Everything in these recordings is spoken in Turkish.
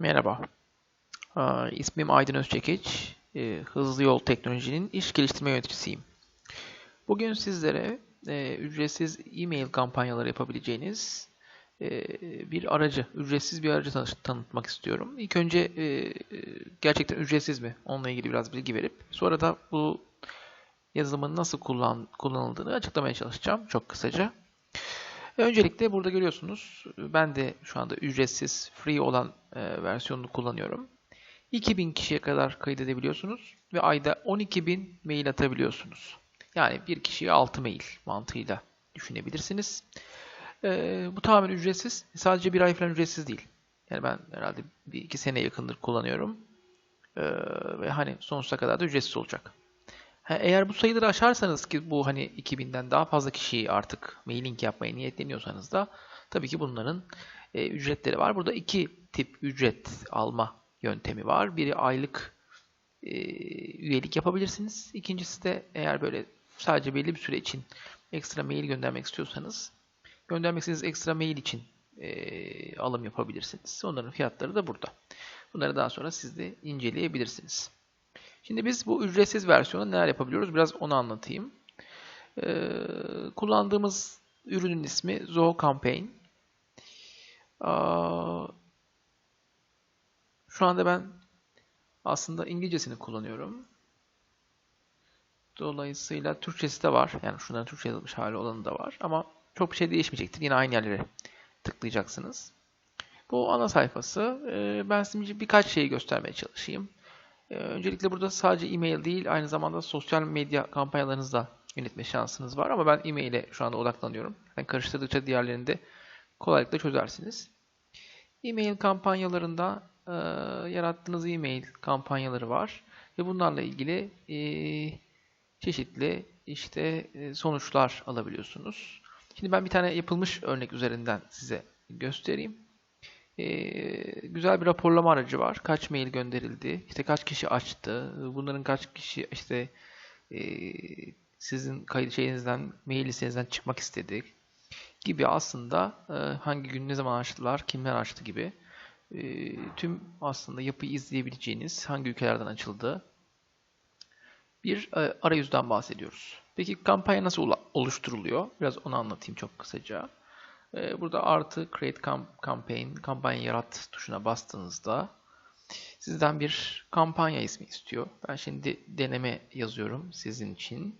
Merhaba, ismim Aydın Özçekiç, Ee, Hızlı Yol Teknoloji'nin iş geliştirme yöneticisiyim. Bugün sizlere e, ücretsiz e-mail kampanyaları yapabileceğiniz e, bir aracı, ücretsiz bir aracı tanıtmak istiyorum. İlk önce e, gerçekten ücretsiz mi? Onunla ilgili biraz bilgi verip sonra da bu yazılımın nasıl kullan, kullanıldığını açıklamaya çalışacağım çok kısaca. Öncelikle burada görüyorsunuz ben de şu anda ücretsiz free olan e, versiyonunu kullanıyorum. 2000 kişiye kadar kaydedebiliyorsunuz ve ayda 12.000 mail atabiliyorsunuz. Yani bir kişiye 6 mail mantığıyla düşünebilirsiniz. E, bu tamamen ücretsiz. Sadece bir ay falan ücretsiz değil. Yani ben herhalde bir iki sene yakındır kullanıyorum. E, ve hani sonsuza kadar da ücretsiz olacak. Eğer bu sayıları aşarsanız ki bu hani 2000'den daha fazla kişiyi artık mailing yapmaya niyetleniyorsanız da tabii ki bunların e, ücretleri var. Burada iki tip ücret alma yöntemi var. Biri aylık e, üyelik yapabilirsiniz. İkincisi de eğer böyle sadece belli bir süre için ekstra mail göndermek istiyorsanız göndermek istediğiniz ekstra mail için e, alım yapabilirsiniz. Onların fiyatları da burada. Bunları daha sonra siz de inceleyebilirsiniz. Şimdi biz bu ücretsiz versiyonu neler yapabiliyoruz? Biraz onu anlatayım. Ee, kullandığımız ürünün ismi Zoho Campaign. Aa, şu anda ben aslında İngilizcesini kullanıyorum. Dolayısıyla Türkçesi de var. Yani şunların Türkçe yazılmış hali olanı da var. Ama çok bir şey değişmeyecektir. Yine aynı yerlere tıklayacaksınız. Bu ana sayfası. Ee, ben size birkaç şeyi göstermeye çalışayım. Ee, Öncelikle burada sadece e-mail değil, aynı zamanda sosyal medya kampanyalarınızı da yönetme şansınız var. Ama ben e-mail'e şu anda odaklanıyorum. Yani karıştırdıkça diğerlerini de kolaylıkla çözersiniz. E-mail kampanyalarında e, yarattığınız e-mail kampanyaları var. Ve bunlarla ilgili e, çeşitli işte e, sonuçlar alabiliyorsunuz. Şimdi ben bir tane yapılmış örnek üzerinden size göstereyim. Ee, güzel bir raporlama aracı var. Kaç mail gönderildi, işte kaç kişi açtı, bunların kaç kişi işte e, sizin kayıt şeyinizden, mail listenizden çıkmak istedi gibi aslında e, hangi gün ne zaman açtılar, kimler açtı gibi e, tüm aslında yapıyı izleyebileceğiniz hangi ülkelerden açıldı bir arayüzden bahsediyoruz. Peki kampanya nasıl oluşturuluyor? Biraz onu anlatayım çok kısaca. Ee, Burada artı Create Cam- Campaign, kampanya yarat tuşuna bastığınızda sizden bir kampanya ismi istiyor. Ben şimdi deneme yazıyorum sizin için.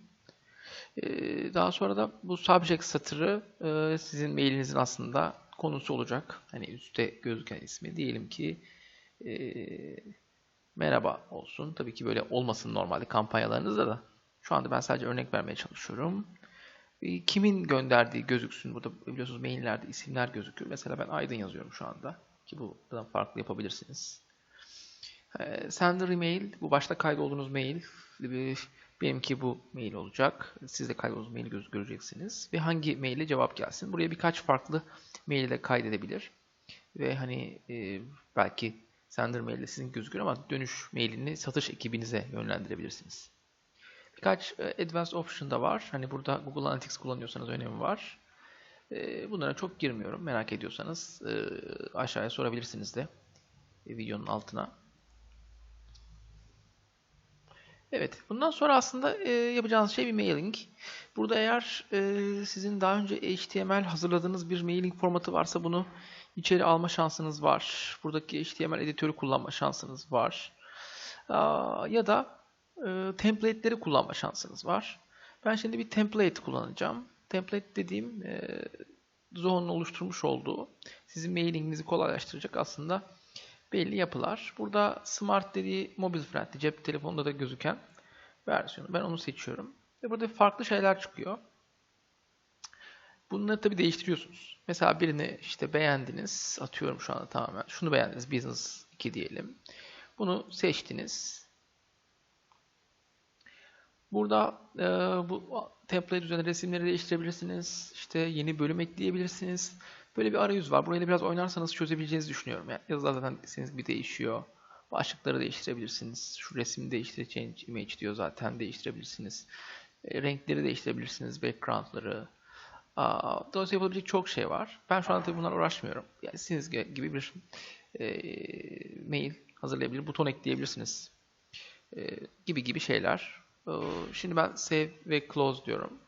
Ee, Daha sonra da bu subject satırı e, sizin mailinizin aslında konusu olacak. Hani üstte gözüken ismi. Diyelim ki e, merhaba olsun. Tabii ki böyle olmasın normalde kampanyalarınızda da. Şu anda ben sadece örnek vermeye çalışıyorum. E, Kimin gönderdiği gözüksün. Burada biliyorsunuz maillerde isimler gözüküyor. Mesela ben Aydın yazıyorum şu anda. Ki buradan farklı yapabilirsiniz. E, Sender email, bu başta kaydolduğunuz mail. E, Benimki bu mail olacak. Siz de kaydolduğunuz maili göz- göreceksiniz. Ve hangi maile cevap gelsin. Buraya birkaç farklı mail ile kaydedebilir. Ve hani e, belki sender mail de sizin gözükür ama dönüş mailini satış ekibinize yönlendirebilirsiniz. Birkaç e, advanced option da var. Hani burada Google Analytics kullanıyorsanız önemi var. E, Bunlara çok girmiyorum. Merak ediyorsanız e, aşağıya sorabilirsiniz de videonun altına. Evet, bundan sonra aslında yapacağınız şey bir mailing. Burada eğer sizin daha önce HTML hazırladığınız bir mailing formatı varsa bunu içeri alma şansınız var. Buradaki HTML editörü kullanma şansınız var. Ya da e, template'leri kullanma şansınız var. Ben şimdi bir template kullanacağım. Template dediğim e, Zoho'nun oluşturmuş olduğu sizin mailinginizi kolaylaştıracak aslında belli yapılar. Burada Smart dediği mobile friendly cep telefonunda da gözüken versiyonu. Ben onu seçiyorum. Ve burada farklı şeyler çıkıyor. Bunları tabii değiştiriyorsunuz. Mesela birini işte beğendiniz. Atıyorum şu anda tamamen. Şunu beğendiniz. Business 2 diyelim. Bunu seçtiniz. Burada e, bu template üzerine resimleri değiştirebilirsiniz. İşte yeni bölüm ekleyebilirsiniz. Böyle bir arayüz var. Burayla biraz oynarsanız çözebileceğinizi düşünüyorum. Yani yazılar zaten istediğiniz gibi değişiyor. Başlıkları değiştirebilirsiniz. Şu resmi değiştir, change image diyor zaten değiştirebilirsiniz. E, renkleri değiştirebilirsiniz. Background'ları. Aa, dolayısıyla yapabilecek çok şey var. Ben şu anda tabii bunlarla uğraşmıyorum. Yani siz gibi bir e, mail hazırlayabilir, buton ekleyebilirsiniz. E, gibi gibi şeyler. E, şimdi ben save ve close diyorum.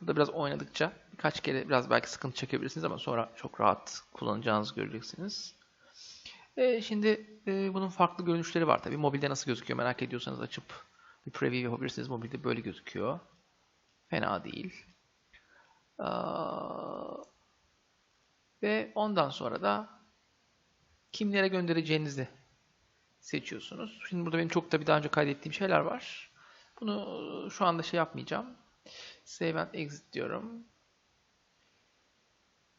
Burada biraz oynadıkça birkaç kere biraz belki sıkıntı çekebilirsiniz ama sonra çok rahat kullanacağınızı göreceksiniz. E, şimdi e, bunun farklı görünüşleri var tabii. Mobilde nasıl gözüküyor merak ediyorsanız açıp bir preview yapabilirsiniz. Mobilde böyle gözüküyor. Fena değil. Ve ondan sonra da kimlere göndereceğinizi seçiyorsunuz. Şimdi burada benim çok da bir daha önce kaydettiğim şeyler var. Bunu şu anda şey yapmayacağım. Save and exit diyorum.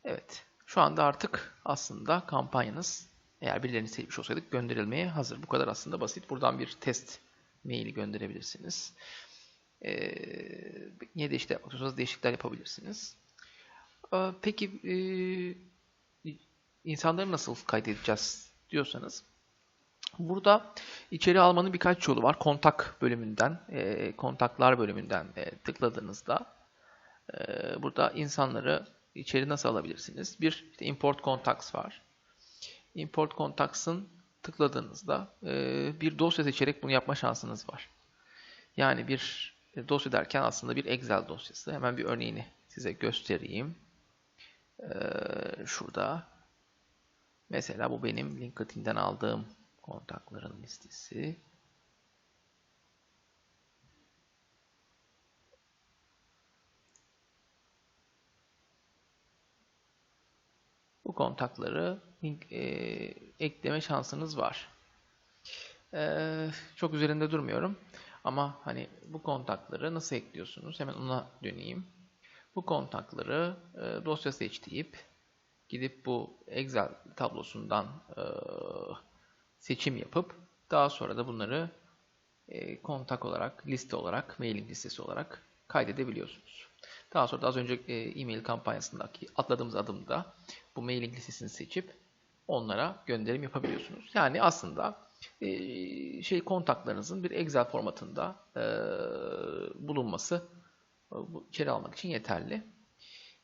Evet. Şu anda artık aslında kampanyanız eğer birilerini seçmiş olsaydık gönderilmeye hazır. Bu kadar aslında basit. Buradan bir test maili gönderebilirsiniz. Ee, niye değişiklikler yapmak istiyorsanız değişiklikler yapabilirsiniz. Ee, peki e, insanları nasıl kaydedeceğiz diyorsanız burada içeri almanın birkaç yolu var. Kontak bölümünden, e, kontaklar bölümünden e, tıkladığınızda e, burada insanları içeri nasıl alabilirsiniz? Bir işte import contacts var. Import contacts'ın tıkladığınızda e, bir dosya seçerek bunu yapma şansınız var. Yani bir e, dosya derken aslında bir Excel dosyası. Hemen bir örneğini size göstereyim. Ee, şurada mesela bu benim LinkedIn'den aldığım kontakların listesi. Bu kontakları link, e, ekleme şansınız var. Ee, çok üzerinde durmuyorum. Ama hani bu kontakları nasıl ekliyorsunuz? Hemen ona döneyim. Bu kontakları e, dosya seç deyip gidip bu Excel tablosundan e, seçim yapıp daha sonra da bunları e, kontak olarak, liste olarak, mailing listesi olarak kaydedebiliyorsunuz. Daha sonra da az önce e, e-mail kampanyasındaki atladığımız adımda bu mailing listesini seçip onlara gönderim yapabiliyorsunuz. Yani aslında e, şey kontaklarınızın bir Excel formatında e, bulunması bu içeri almak için yeterli.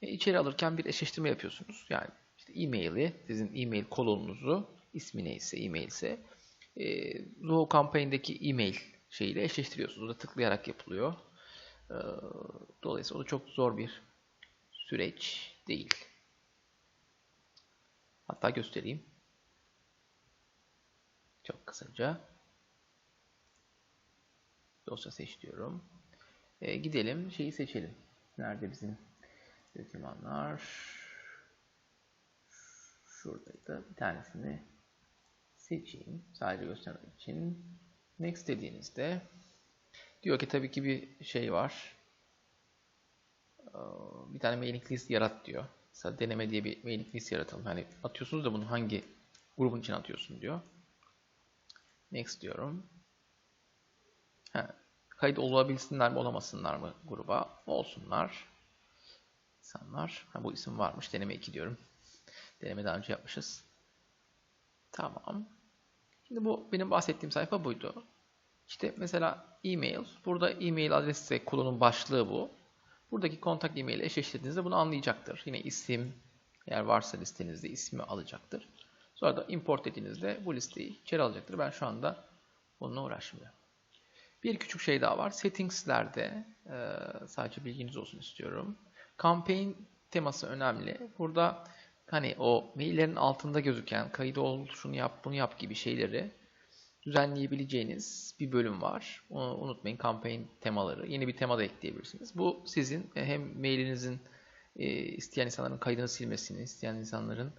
E, içeri alırken bir eşleştirme yapıyorsunuz. Yani işte e-maili, sizin e-mail kolonunuzu, ismi neyse, e-mail ise e, Zoho kampanyadaki e-mail şeyiyle eşleştiriyorsunuz. O da tıklayarak yapılıyor. E, dolayısıyla o da çok zor bir süreç değil. Hatta göstereyim. Çok kısaca. Dosya seç diyorum. E, gidelim şeyi seçelim. Nerede bizim dokümanlar? Şuradaydı. Bir tanesini seçeyim. Sadece göstermek için. Next dediğinizde diyor ki tabii ki bir şey var. Ee, bir tane mailing list yarat diyor. Mesela deneme diye bir mailing list yaratalım. Hani atıyorsunuz da bunu hangi grubun için atıyorsun diyor. Next diyorum. Ha, kayıt olabilsinler mi olamasınlar mı gruba? Olsunlar. İnsanlar. Ha, bu isim varmış. Deneme 2 diyorum. Deneme daha önce yapmışız. Tamam. Şimdi bu benim bahsettiğim sayfa buydu. İşte mesela e-mail. Burada e-mail adresi kulunun başlığı bu. Buradaki kontak e-mail eşleştirdiğinizde bunu anlayacaktır. Yine isim eğer varsa listenizde ismi alacaktır. Sonra da import dediğinizde bu listeyi içeri alacaktır. Ben şu anda bununla uğraşmıyorum. Bir küçük şey daha var. Settings'lerde sadece bilginiz olsun istiyorum. Campaign teması önemli. Burada hani o maillerin altında gözüken kayıt ol, şunu yap, bunu yap gibi şeyleri düzenleyebileceğiniz bir bölüm var. Onu unutmayın campaign temaları. Yeni bir tema da ekleyebilirsiniz. Bu sizin e, hem mailinizin e, isteyen insanların kaydını silmesini, isteyen insanların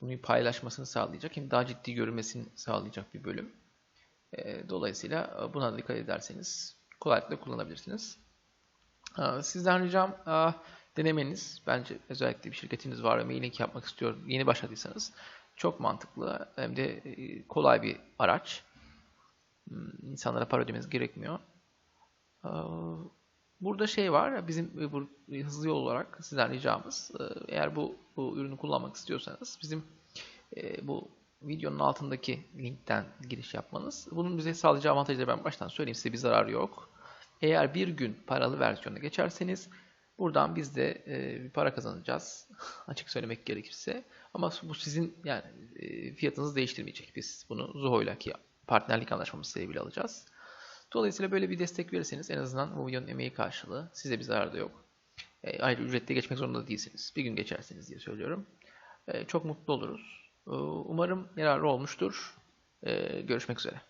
bunu paylaşmasını sağlayacak hem daha ciddi görünmesini sağlayacak bir bölüm. E, dolayısıyla buna dikkat ederseniz kolaylıkla kullanabilirsiniz. Sizden ricam denemeniz. Bence özellikle bir şirketiniz var ve mailing yapmak istiyor, yeni başladıysanız çok mantıklı hem de kolay bir araç. Hmm, insanlara para ödemeniz gerekmiyor. Burada şey var, bizim bu hızlı yol olarak sizden ricamız, eğer bu, bu ürünü kullanmak istiyorsanız bizim bu videonun altındaki linkten giriş yapmanız. Bunun bize sağlayacağı avantajları ben baştan söyleyeyim. Size bir zarar yok. Eğer bir gün paralı versiyona geçerseniz Buradan biz de e, para kazanacağız. Açık söylemek gerekirse. Ama bu sizin yani e, fiyatınızı değiştirmeyecek. Biz bunu Zuho'yla ki partnerlik anlaşmamız sebebiyle alacağız. Dolayısıyla böyle bir destek verirseniz en azından bu videonun emeği karşılığı size bir zarar da yok. E, ayrıca ücretle geçmek zorunda değilsiniz. Bir gün geçersiniz diye söylüyorum. E, çok mutlu oluruz. E, umarım yararlı olmuştur. E, görüşmek üzere.